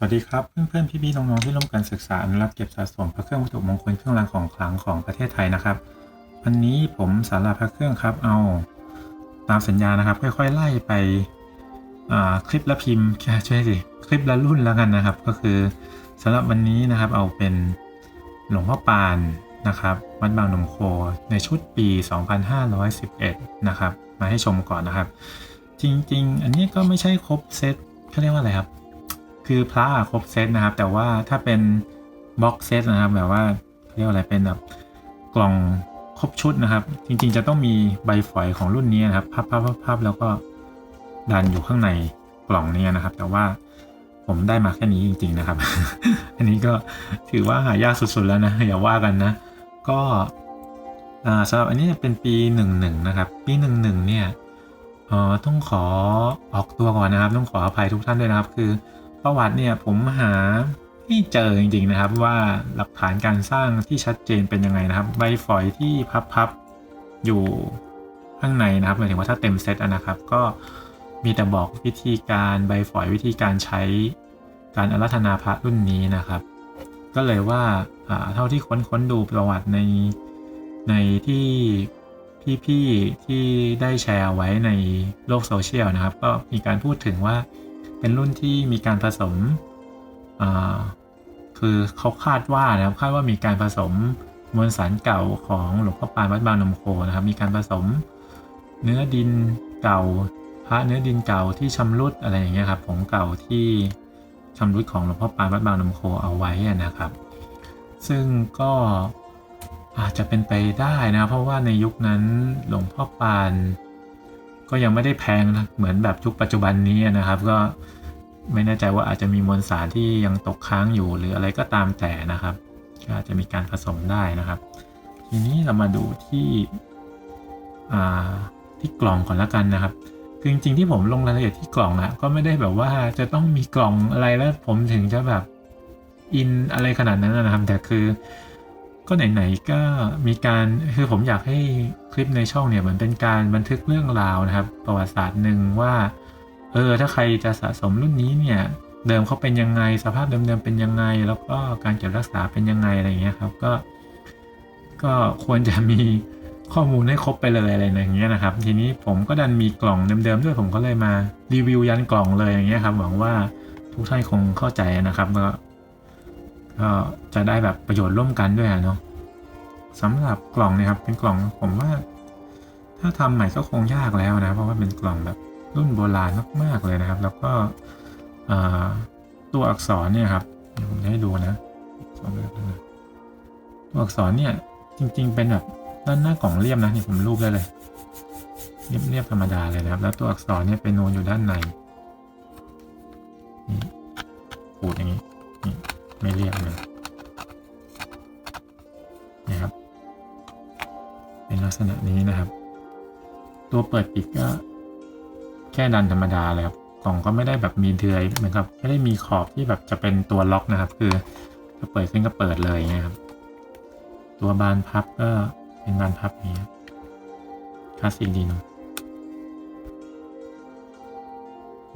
สวัสดีครับ เพื่อนๆ พี่ๆ น้องๆ ที่ร่วมกันศึกษาอนุรักษ์เก็บสะสมพระเครื่องวัตถุมงคลเครื่องรางของขลังของประเทศไทยนะครับ วันนี้ผมสาราพระเครื่องครับ เอาตามสัญญานะครับ ค่อยๆ ไล่ไปอ่าคลิปละพิมพ์ช่วยสิคลิปละรุ่นแล้วกันนะครับ ก็คือสำหรับวันนี้นะครับเอาเป็นหลวงพ่อปานนะครับวัดบางนมโคในชุดปี 2511 นะครับ มาให้ชมก่อนนะครับ จริงๆ อันนี้ก็ไม่ใช่ครบเซตเขาเรียกว่าอะไรครับ คือพระครบเซตนะครับ แต่ว่าถ้าเป็นบ็อกเซตนะครับ แบบว่าเรียกอะไรเป็นแบบกล่องครบชุดนะครับ จริงๆจะต้องมีใบฝอยของรุ่นนี้นะครับพับพับพับพับแล้วก็ดันอยู่ข้างในกล่องนี้นะครับ แต่ว่าผมได้มาแค่นี้จริง ๆนะครับ อันนี้ก็ถือว่าหายากสุดๆแล้วนะอย่าว่ากันนะ ก็สำหรับอันนี้เป็นปีหนึ่งหนึ่งนะครับ ปีหนึ่งหนึ่งเนี่ยต้องขอออกตัวก่อนนะครับ ต้องขออภัยทุกท่านด้วยนะครับ คือ ประวัติเนี่ยผมหาไม่เจอจริงๆนะครับว่าหลักฐานการสร้างที่ชัดเจนเป็นยังไงนะครับ ใบฝอยที่พับๆอยู่ข้างในนะครับหมายถึงว่าถ้าเต็มเซตนะครับ ก็มีแต่บอกวิธีการใบฝอยวิธีการใช้การอารัธนาพระรุ่นนี้นะครับ ก็เลยว่าอ่าเท่าที่ค้นค้นดูประวัติในในที่พี่ๆที่ได้แชร์ไว้ในโลกโซเชียลนะครับ ก็มีการพูดถึงว่า เป็นรุ่นที่มีการผสมคือเขาคาดว่านะครับคาดว่ามีการผสมมวลสารเก่าของหลวงพ่อปานวัดบางนมโคนะครับ มีการผสมเนื้อดินเก่า พระเนื้อดินเก่าที่ชำรุดอะไรอย่างเงี้ยครับผงเก่าที่ชำรุดของหลวงพ่อปานวัดบางนมโคเอาไว้นะครับ ซึ่งก็อาจจะเป็นไปได้นะ เพราะว่าในยุคนั้นหลวงพ่อปาน ก็ยังไม่ได้แพงนะเหมือนแบบยุคปัจจุบันนี้นะครับ ก็ไม่แน่ใจว่าอาจจะมีมวลสารที่ยังตกค้างอยู่หรืออะไรก็ตามแต่นะครับก็อาจจะมีการผสมได้นะครับ ทีนี้เรามาดูที่อ่าที่กล่องก่อนละกันนะครับ คือจริงๆที่ผมลงรายละเอียดที่กล่องอะก็ไม่ได้แบบว่าจะต้องมีกล่องอะไรแล้วผมถึงจะแบบอินอะไรขนาดนั้นนะครับ แต่คือ ก็ไหนๆก็มีการคือผมอยากให้คลิปในช่องเนี่ยเหมือนเป็นการบันทึกเรื่องราวนะครับ ประวัติศาสตร์หนึ่งว่าเออถ้าใครจะสะสมรุ่นนี้เนี่ยเดิมเขาเป็นยังไง สภาพเดิมๆเป็นยังไง แล้วก็การเก็บรักษาเป็นยังไงอะไรเงี้ยครับก็ ก็ควรจะมีข้อมูลให้ครบไปเลยอะไรอย่างเงี้ยนะครับ ทีนี้ผมก็ดันมีกล่องเดิมๆด้วยผมก็เลยมารีวิวยันกล่องเลยอย่างเงี้ยครับหวังว่าทุกท่านคงเข้าใจนะครับ ก็จะได้แบบประโยชน์ร่วมกันด้วยอะเนาะสำหรับกล่องเนี่ยครับเป็นกล่องผมว่า ถ้าทำใหม่ก็คงยากแล้วนะเพราะว่าเป็นกล่องแบบรุ่นโบราณมากๆเลยนะครับ แล้วก็ตัวอักษรเนี่ยครับผมจะให้ดูนะตัวอักษรเนี่ยจริง ๆ เป็นแบบด้านหน้ากล่องเรียบนะนี่ผมรูปได้เลยเรียบๆธรรมดาเลยนะครับ แล้วตัวอักษรเนี่ยเป็นโนนอยู่ด้านในนี่ขูดอย่างนี้ ไม่เรียบเลยนี่ครับเป็นลักษณะนี้นะครับ ตัวเปิดปิดก็ แค่ดันธรรมดาเลยครับกล่องก็ไม่ได้แบบมีเดือยเหมือนกับไม่ได้มีขอบที่แบบจะเป็นตัวล็อกนะครับ คือจะเปิดขึ้นก็เปิดเลยอย่างเงี้ยครับ ตัวบานพับก็เป็นบานพับนี้คลาสสิกดีเนาะ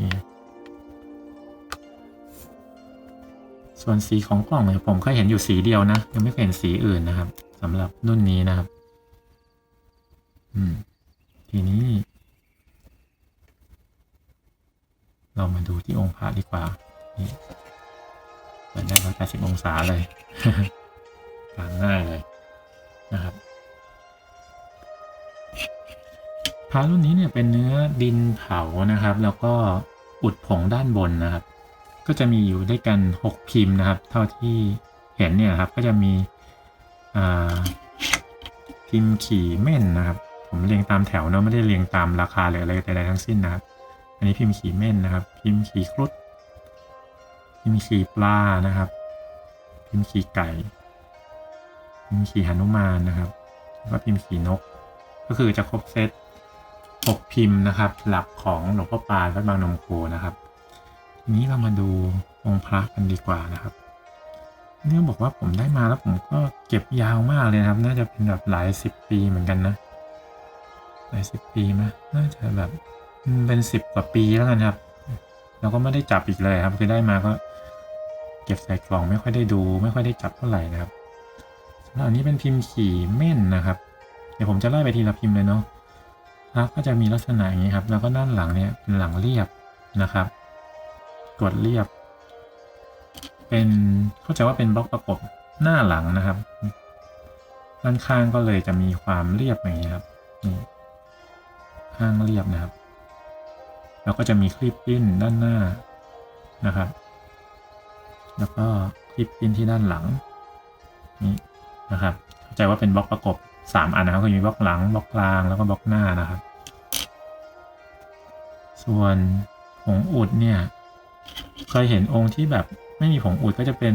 นี่ ส่วนสีของกล่องเนี่ยผมเคยเห็นอยู่สีเดียวนะ ยังไม่เคยเห็นสีอื่นนะครับสำหรับรุ่นนี้นะครับ อืม ทีนี้ เรามาดูที่องค์พระดีกว่า นี่เปิดได้ร้อยแปดสิบองศาเลยกางง่ายเลยนะครับพระรุ่นนี้เนี่ยเป็นเนื้อดินเผานะครับ แล้วก็อุดผงด้านบนนะครับ ก็จะมีอยู่ด้วยกันหกพิมพ์นะครับ เท่าที่เห็นเนี่ยครับก็จะมีพิมพ์ขี่เม่นนะครับ ผมเรียงตามแถวเนาะไม่ได้เรียงตามราคาหรืออะไรใดๆทั้งสิ้นนะครับ อันนี้พิมพ์ขี่เม่นนะครับ พิมพ์ขี่ครุฑพิมพ์ขี่ปลานะครับ พิมพ์ขี่ไก่ พิมพ์ขี่หนุมานนะครับแล้วก็พิมพ์ขี่นก ก็คือจะครบเซตหกพิมพ์นะครับ หลักของหลวงพ่อปานวัดบางนมโคนะครับ นี้เรามาดูองค์พระกันดีกว่านะครับเนี่ยบอกว่าผมได้มาแล้วผมก็เก็บยาวมากเลยนะครับ น่าจะเป็นแบบหลายสิบปีเหมือนกันนะ หลายสิบปีไหมน่าจะแบบเป็นสิบกว่าปีแล้วกันครับ เราก็ไม่ได้จับอีกเลยครับคือได้มาก็ เก็บใส่กล่องไม่ค่อยได้ดู ไม่ค่อยได้จับเท่าไหร่นะครับสำหรับอันนี้เป็นพิมพ์ขี่เม่นนะครับ เดี๋ยวผมจะไล่ไปทีละพิมพ์เลยเนาะครับก็จะมีลักษณะอย่างนี้ครับ แล้วก็ด้านหลังเนี่ยเป็นหลังเรียบนะครับ กดเรียบ เป็นเข้าใจว่าเป็นบล็อกประกบหน้าหลังนะครับ ด้านข้างก็เลยจะมีความเรียบอย่างนี้ครับนี่ข้างเรียบนะครับ แล้วก็จะมีคลิปปิ้นด้านหน้านะครับ แล้วก็คลิปปิ้นที่ด้านหลังนี่นะครับเข้าใจว่าเป็นบล็อกประกบสามอันนะครับก็มีบล็อกหลังบล็อกกลางแล้วก็บล็อกหน้านะครับ ส่วนผงอุดเนี่ย เคยเห็นองค์ที่แบบไม่มีผงอุดก็จะเป็น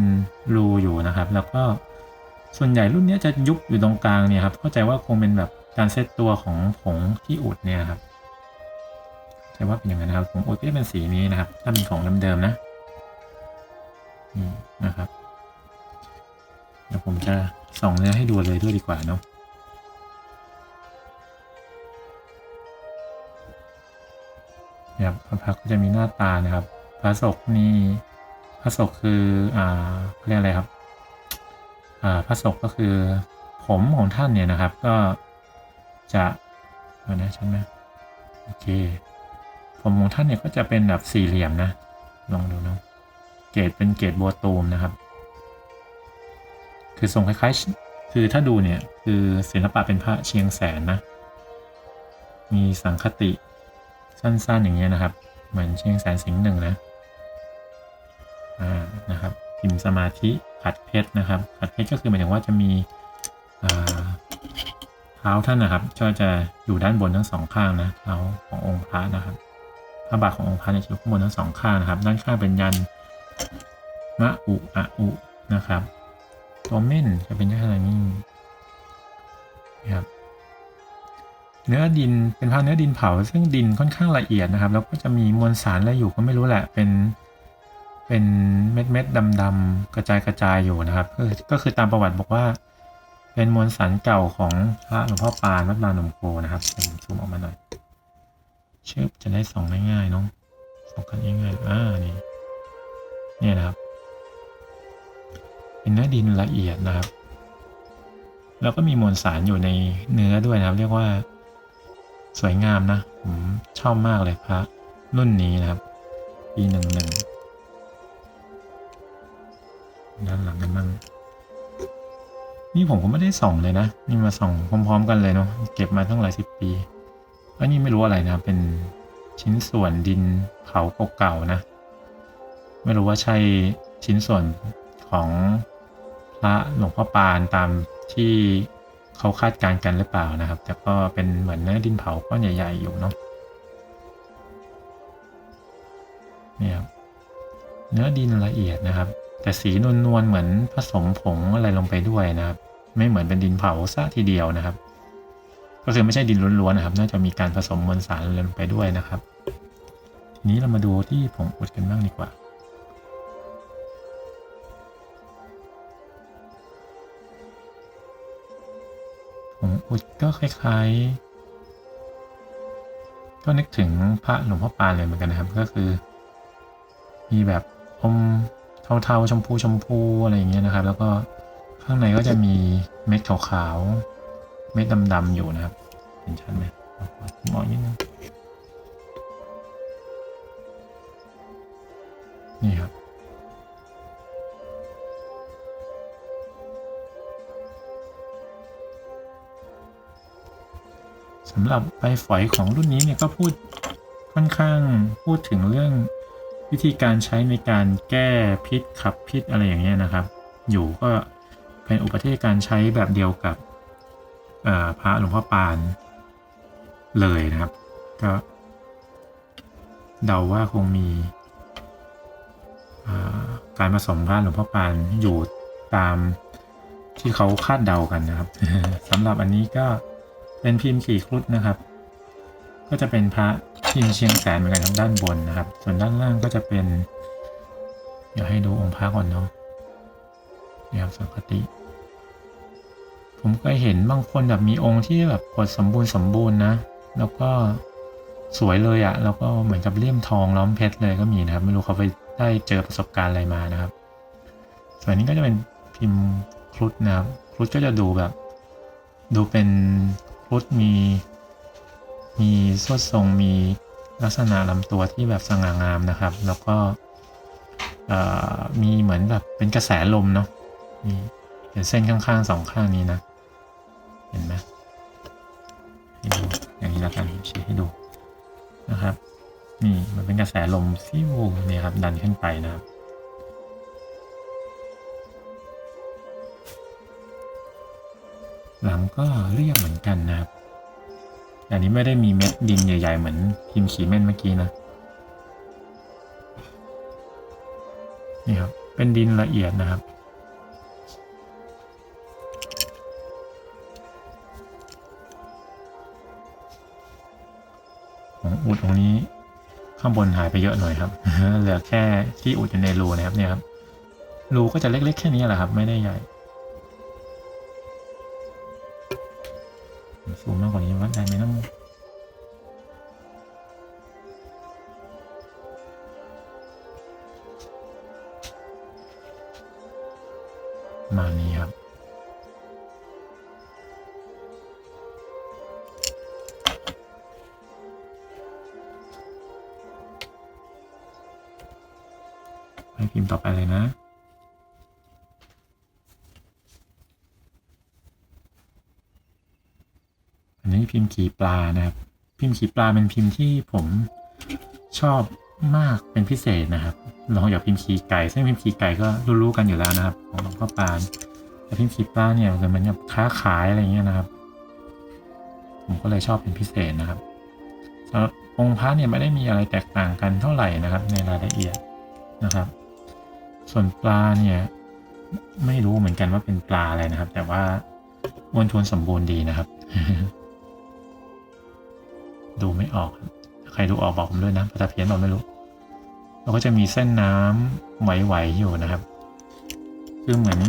รูอยู่นะครับ แล้วก็ส่วนใหญ่รุ่นนี้จะยุบอยู่ตรงกลางเนี่ยครับ เข้าใจว่าคงเป็นแบบการเซตตัวของผงที่อุดเนี่ยครับเข้าใจว่าเป็นอย่างนั้นนะครับผงอุดก็จะเป็นสีนี้นะครับ ถ้าเป็นของเดิมๆนะนี่นะครับเดี๋ยวผมจะส่องเนื้อให้ดูเลยด้วยดีกว่าเนาะนะครับพระพักก็จะมีหน้าตานะครับ พระศกนี่พระศกคืออ่าเรียกอะไรครับอ่าพระศกก็คือผมของท่านเนี่ยนะครับก็จะนะใช่ไหมโอเคผมของท่านเนี่ยก็จะเป็นแบบสี่เหลี่ยมนะ ลองดูนะเกรดเป็นเกรดบัวตูมนะครับ คือทรงคล้ายๆ คือถ้าดูเนี่ยคือศิลปะเป็นพระเชียงแสนนะ มีสังคติสั้นๆอย่างเงี้ยนะครับ เหมือนเชียงแสนสิงห์หนึ่งนะ นะครับพิมพ์สมาธิขัดเพชรนะครับขัดเพชรก็คือหมายถึงว่าจะมีเท้าท่านนะครับก็จะอยู่ด้านบนทั้งสองข้างนะเท้าขององค์พระนะครับพระบาทขององค์พระเนี่ยจะอยู่ข้างบนทั้งสองข้างนะครับ ด้านข้างเป็นยันมะอุอะอุนะครับ ตัวเม่นจะเป็นลักษณะนี้นะครับเนื้อดินเป็นผ้าเนื้อดินเผา ซึ่งดินค่อนข้างละเอียดนะครับ แล้วก็จะมีมวลสารอะไรอยู่ก็ไม่รู้แหละเป็น เป็นเม็ดเม็ดดำดำๆกระจายกระจายอยู่นะครับก็คือก็คือตามประวัติบอกว่า เป็นมวลสารเก่าของพระหลวงพ่อปานวัดบางหนมโกนะครับผมซูมออกมาหน่อยเชื่อจะได้ส่องง่ายๆเนาะส่องกันง่ายๆอ่านี่เนี่ยนะครับ เป็นเนื้อดินละเอียดนะครับ แล้วก็มีมวลสารอยู่ในเนื้อด้วยนะครับ เรียกว่า สวยงามนะผมชอบมากเลยพระรุ่นนี้นะครับปีหนึ่งหนึ่ง ด้านหลังกันบ้างนี่ผมก็ไม่ได้ส่องเลยนะ นี่มาส่องพร้อม ๆ กันเลยเนาะเก็บมาตั้งหลายสิบปีอันนี้ไม่รู้อะไรนะเป็นชิ้นส่วนดินเผาเก่าๆนะ ไม่รู้ว่าใช่ชิ้นส่วนของพระหลวงพ่อปานตามที่เขาคาดการณ์กันหรือเปล่านะครับ แต่ก็เป็นเหมือนเนื้อดินเผาก้อนใหญ่ ๆ อยู่เนาะเนี่ยครับเนื้อดินละเอียดนะครับ แต่สีนวลๆเหมือนผสมผงอะไรลงไปด้วยนะครับ ไม่เหมือนเป็นดินเผาซะทีเดียวนะครับ ก็คือไม่ใช่ดินล้วนๆนะครับ น่าจะมีการผสมมวลสารอะไรลงไปด้วยนะครับ ทีนี้เรามาดูที่ผงอุดกันบ้างดีกว่าผงอุดก็คล้ายๆ ก็นึกถึงพระหลวงพ่อปานเลยเหมือนกันนะครับ ก็คือ มีแบบอม เทาๆชมพูชมพูอะไรอย่างเงี้ยนะครับ แล้วก็ข้างในก็จะมีเม็ดขาวๆเม็ดดำๆอยู่นะครับ เห็นชัดไหมมองนิดนึงนี่ครับสำหรับใบฝอยของรุ่นนี้เนี่ยก็พูดค่อนข้างพูดถึงเรื่อง วิธีการใช้ในการแก้พิษขับพิษอะไรอย่างเงี้ยนะครับ อยู่ก็เป็นอุปเทศการใช้แบบเดียวกับพระหลวงพ่อปานเลยนะครับ ก็เดาว่าคงมีการผสมพระหลวงพ่อปานอยู่ตามที่เขาคาดเดากันนะครับสำหรับอันนี้ก็เป็นพิมพ์ขี่ครุฑนะครับ ก็จะเป็นพระ พิมพ์เชียงแสนเหมือนกันทางด้านบนนะครับ ส่วนด้านล่างก็จะเป็น เดี๋ยวให้ดูองค์พระก่อนเนาะนี่ครับสังคติ ผมเคยเห็นบางคนแบบมีองค์ที่แบบกดสมบูรณ์สมบูรณ์นะ แล้วก็สวยเลยอะแล้วก็เหมือนกับเลี่ยมทองล้อมเพชรเลยก็มีนะครับ ไม่รู้เขาไปได้เจอประสบการณ์อะไรมานะครับ ส่วนนี้ก็จะเป็นพิมพ์ครุฑนะครับครุฑก็จะดูแบบ ดูเป็นครุฑมี มีสวดทรงมีลักษณะลำตัวที่แบบสง่างามนะครับ แล้วก็มีเหมือนแบบเป็นกระแสลมเนาะมีเห็นเส้นข้างๆสองข้างนี้นะ เห็นไหมให้ดูอย่างนี้แล้วกันชี้ให้ดูนะครับ นี่มันเป็นกระแสลมฟิวเนี่ยครับ ดันขึ้นไปนะครับหลังก็เรียบเหมือนกันนะครับ อันนี้ไม่ได้มีเม็ดดินใหญ่ ๆ เหมือนพิมพ์ขีเม่นเมื่อกี้นะ นี่ครับ เป็นดินละเอียดนะครับ ของอุดตรงนี้ข้างบนหายไปเยอะหน่อยครับ เหลือแค่ที่อุดอยู่ในรูนะครับเนี่ยครับ รูก็จะเล็กๆแค่นี้แหละครับ ไม่ได้ใหญ่ สูงมากกว่านี้วัดได้ไหมน้องมานี้ครับให้พิมพ์ต่อไปเลยนะ พิมพ์ขี่ปลานะครับ พิมพ์ขี่ปลาเป็นพิมพ์ที่ผมชอบมากเป็นพิเศษนะครับลองจากพิมพ์ขี่ไก่ซึ่งพิมพ์ขี่ไก่ก็รู้ๆกันอยู่แล้วนะครับของหลวงพ่อปานแต่พิมพ์ขี่ปลาเนี่ยเหมือนกับค้าขายอะไรเงี้ยนะครับ ผมก็เลยชอบเป็นพิเศษนะครับสำหรับองค์พระเนี่ยไม่ได้มีอะไรแตกต่างกันเท่าไหร่นะครับ ในรายละเอียดนะครับ ส่วนปลาเนี่ยไม่รู้เหมือนกันว่าเป็นปลาอะไรนะครับ แต่ว่าอ้วนทวนสมบูรณ์ดีนะครับ ดูไม่ออกครับใครดูออกบอกผมด้วยนะภาษาเพี้ยนบอกไม่รู้เราก็จะมีเส้นน้ำไหวๆอยู่นะครับ คือเหมือน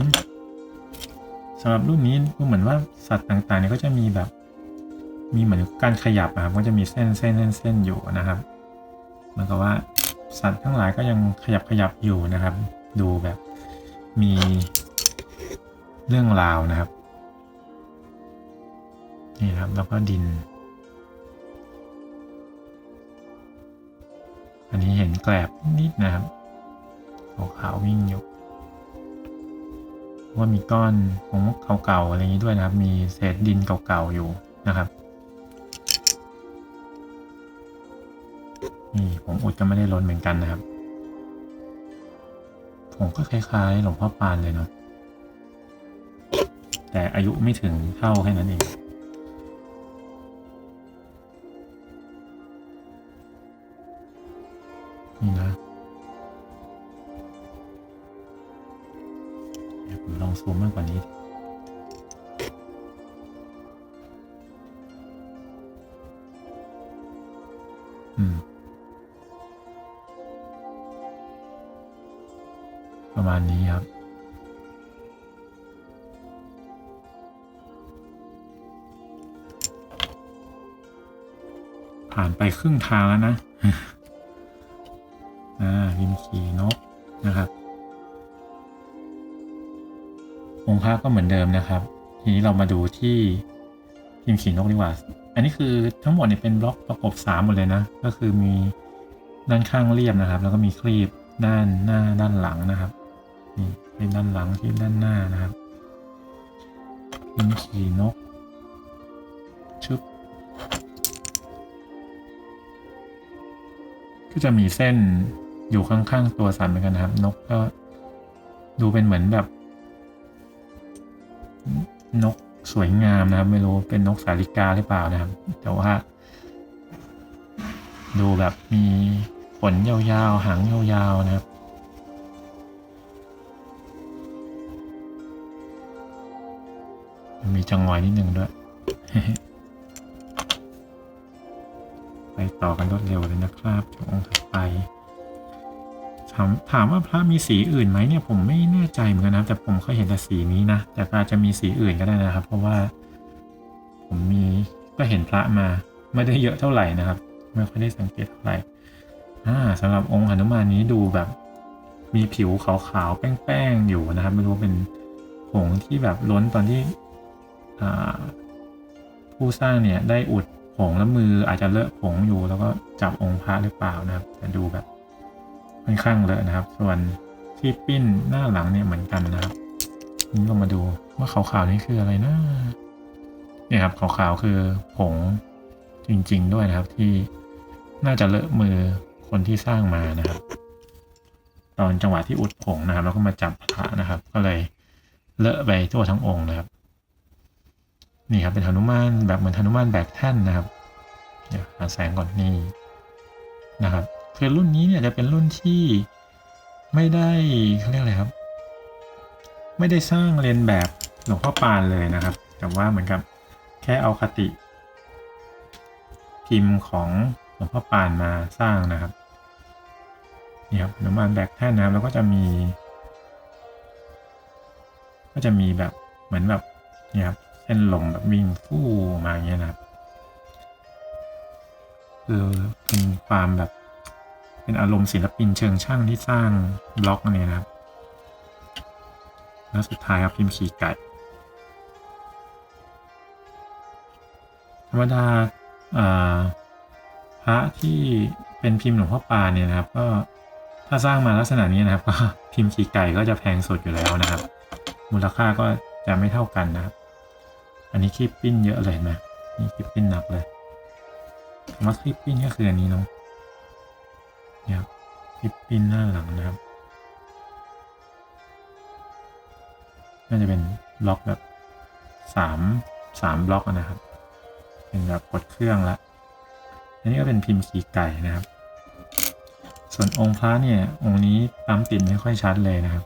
สำหรับรุ่นนี้ก็เหมือนว่าสัตว์ต่างๆเนี่ยก็จะมีแบบ มีเหมือนการขยับนะครับก็จะมีเส้นเส้นเส้นเส้นอยู่นะครับเหมือนกับว่าสัตว์ทั้งหลายก็ยังขยับขยับอยู่นะครับ ดูแบบมีเรื่องราวนะครับนี่ครับแล้วก็ดิน อันนี้เห็นแกลบนิดนะครับขาวๆวิ่งอยู่ ว่ามีก้อนของเก่าๆอะไรนี้ด้วยนะครับ มีเศษดินเก่าๆอยู่นะครับนี่ผมอุดก็ไม่ได้ล้นเหมือนกันนะครับ ผมก็คล้ายๆ หลวงพ่อปานเลยเนาะแต่อายุไม่ถึงเท่าแค่นั้นเองานไปครึ่งทางแล้วนะ อ่าริมขี่นกนะครับองค์พระก็เหมือนเดิมนะครับ ทีนี้เรามาดูที่พิมพ์ขี่นกดีกว่า อันนี้คือทั้งหมดเนี่ยเป็นบล็อกประกบสามหมดเลยนะ ก็คือมีด้านข้างเรียบนะครับ แล้วก็มีคลีบด้านหน้าด้านหลังนะครับ นี่เป็นด้านหลังที่ด้านหน้านะครับพิมพ์ขี่นกชึบ ก็จะมีเส้นอยู่ข้างๆตัวสันเหมือนกันนะครับ นกก็ดูเป็นเหมือนแบบ นกสวยงามนะครับ ไม่รู้เป็นนกสาลิกาหรือเปล่านะครับ แต่ว่า ดูแบบมีขนยาวๆ หางยาวๆนะครับมีจังหวะนิดนึงด้วย ต่อกันรวดเร็วเลยนะครับจากองค์ถัดไปถามถามว่าพระมีสีอื่นไหมเนี่ยผมไม่แน่ใจเหมือนกันนะแต่ผมเคยเห็นแต่สีนี้นะแต่อาจจะมีสีอื่นก็ได้นะครับ เพราะว่า ผมมีก็เห็นพระมาไม่ได้เยอะเท่าไหร่นะครับไม่ค่อยได้สังเกตเท่าไหร่อ่าสำหรับองค์หนุมานนี้ดูแบบ มีผิวขาวๆแป้งๆอยู่นะครับ ไม่รู้เป็นผงที่แบบล้นตอนที่ผู้สร้างเนี่ยได้อุด ผงแล้วมืออาจจะเลอะผงอยู่แล้วก็จับองค์พระหรือเปล่านะครับแต่ดูแบบค่อนข้างเลอะนะครับ ส่วนที่ปิ้นหน้าหลังเนี่ยเหมือนกันนะครับนี่ก็มาดูว่าขาวๆนี่คืออะไรนะเนี่ยครับขาวๆคือผงจริง ๆ ด้วยนะครับที่น่าจะเลอะมือคนที่สร้างมานะครับ ตอนจังหวะที่อุดผงนะครับ แล้วก็มาจับพระนะครับ ก็เลยเลอะไปทั่วทั้งองค์นะครับ นี่ครับเป็นหนุมานแบบเหมือนหนุมานแบกแท่นนะครับเดี๋ยวหาแสงก่อนนี่นะครับคือรุ่นนี้เนี่ยจะเป็นรุ่นที่ไม่ได้เขาเรียกอะไรครับ ไม่ได้สร้างเรียนแบบหลวงพ่อปานเลยนะครับ แต่ว่าเหมือนกับแค่เอาคติ พิมพ์ของหลวงพ่อปานมาสร้างนะครับนี่ครับหนุมานแบกแท่นนะครับแล้วก็จะมี ก็จะมีแบบเหมือนแบบนี่ครับ เส้นลมแบบวิ่งฟู่มาอย่างเงี้ยนะครับคือเป็นความแบบ เป็นอารมณ์ศิลปินเชิงช่างที่สร้างบล็อกนนี้นะครับ แล้วสุดท้ายครับพิมพ์ขี่ไก่ธรรมดาอ่าพระที่เป็นพิมพ์หลวงพ่อปานเนี่ยนะครับ ก็ถ้าสร้างมาลักษณะนี้นะครับ ก็พิมพ์ขี่ไก่ก็จะแพงสุดอยู่แล้วนะครับ มูลค่าก็จะไม่เท่ากันนะครับ อันนี้คลิปปิ้นเยอะเลยเห็นไหมนี่คลิปปิ้นหนักเลยคำว่าคลิปปิ้นก็คืออันนี้เนาะเนี่ยครับคลิปปิ้นหน้าหลังนะครับน่าจะเป็นบล็อกแบบสามสามบล็อกนะครับ เป็นแบบกดเครื่องละอันนี้ก็เป็นพิมพ์ขีไก่นะครับ ส่วนองค์พระเนี่ยองค์นี้ปั๊มติดไม่ค่อยชัดเลยนะครับ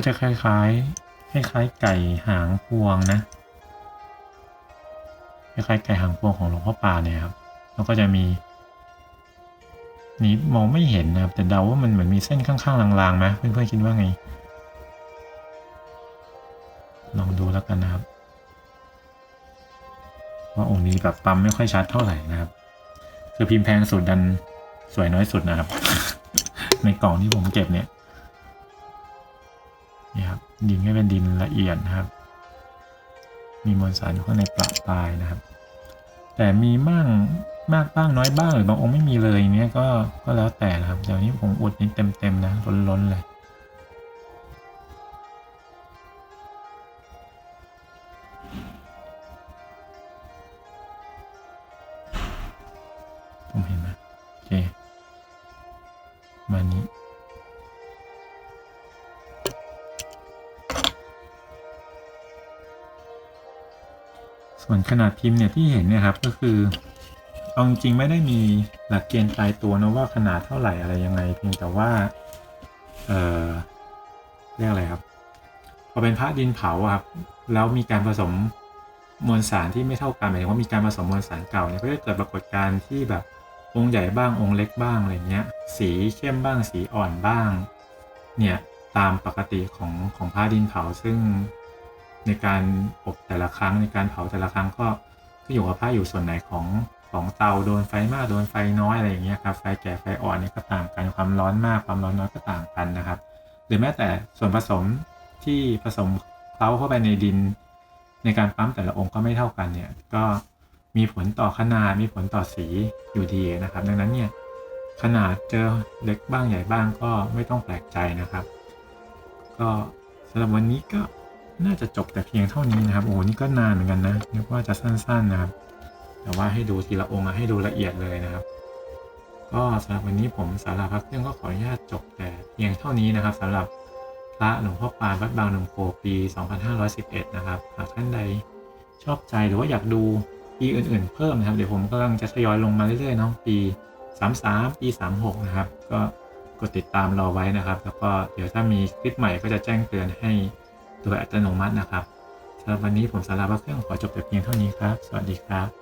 ก็จะคล้ายๆ คล้ายๆ ไก่หางพวงนะ คล้ายๆไก่หางพวงของหลวงพ่อป่าเนี่ยครับ แล้วก็จะมี นี่มองไม่เห็นนะครับ แต่เดาว่ามันเหมือนมีเส้นข้างๆลางๆไหมเพื่อนๆคิดว่าไง ลองดูแล้วกันนะครับ ว่าองค์นี้แบบปั๊มไม่ค่อยชัดเท่าไหร่นะครับ คือพิมพ์แพงสุดดันสวยน้อยสุดนะครับ ในกล่องที่ผมเก็บเนี่ย นี่ครับดินก็เป็นดินละเอียดนะครับ มีมวลสารอยู่ข้างในปลาปลายนะครับ แต่มีมั่งมากบ้างน้อยบ้างหรือบางองค์ไม่มีเลยเนี้ยก็ก็แล้วแต่นะครับเดี๋ยวนี้ผมอุดนี่เต็มๆนะล้นๆเลยผมเห็นไหมโอเคมานี้ ส่วนขนาดพิมพ์เนี่ยที่เห็นเนี่ยครับก็คือเอาจริงๆไม่ได้มีหลักเกณฑ์ตายตัวนะว่าขนาดเท่าไหร่อะไรยังไง เพียงแต่ว่า เออเรียกอะไรครับพอเป็นพระดินเผาครับแล้วมีการผสมมวลสารที่ไม่เท่ากันหมายถึงว่ามีการผสมมวลสารเก่าเนี่ยก็จะเกิดปรากฏการณ์ที่แบบองค์ใหญ่บ้างองค์เล็กบ้างอะไรเงี้ย สีเข้มบ้างสีอ่อนบ้าง เนี่ยตามปกติของของพระดินเผาซึ่ง ในการอบแต่ละครั้งในการเผาแต่ละครั้งก็ขึ้นอยู่กับพระอยู่ส่วนไหนของของเตาโดนไฟมากโดนไฟน้อยอะไรอย่างเงี้ยครับไฟแก่ไฟอ่อนนี่ก็ต่างกันความร้อนมากความร้อนน้อยก็ต่างกันนะครับ หรือแม้แต่ส่วนผสมที่ผสมเคล้าเข้าไปในดิน ในการปั๊มแต่ละองค์ก็ไม่เท่ากันเนี่ยก็มีผลต่อขนาดมีผลต่อสีอยู่ดีนะครับ ดังนั้นเนี่ยขนาดเจอเล็กบ้างใหญ่บ้างก็ไม่ต้องแปลกใจนะครับ ก็สำหรับวันนี้ก็ น่าจะจบแต่เพียงเท่านี้นะครับ โอ้โห นี่ก็นานเหมือนกันนะนึกว่าจะสั้นๆนะครับ แต่ว่าให้ดูทีละองค์ให้ดูละเอียดเลยนะครับ ก็สำหรับวันนี้ผมสาราพักเครื่องก็ขออนุญาตจบแต่เพียงเท่านี้นะครับสำหรับพระหลวงพ่อปานวัดบางนมโคปี 2511 นะครับหากท่านใดชอบใจหรือว่าอยากดูปีอื่นๆ เพิ่มนะครับ เดี๋ยวผมกำลังจะทยอยลงมาเรื่อยๆเนาะปี 33 ปี 36 นะครับ ก็กดติดตามรอไว้นะครับ แล้วก็เดี๋ยวถ้ามีคลิปใหม่ก็จะแจ้งเตือนให้ โดยอัตโนมัตินะครับสำหรับวันนี้ผมสาราพักเครื่องขอจบแต่เพียงเท่านี้ครับ สวัสดีครับ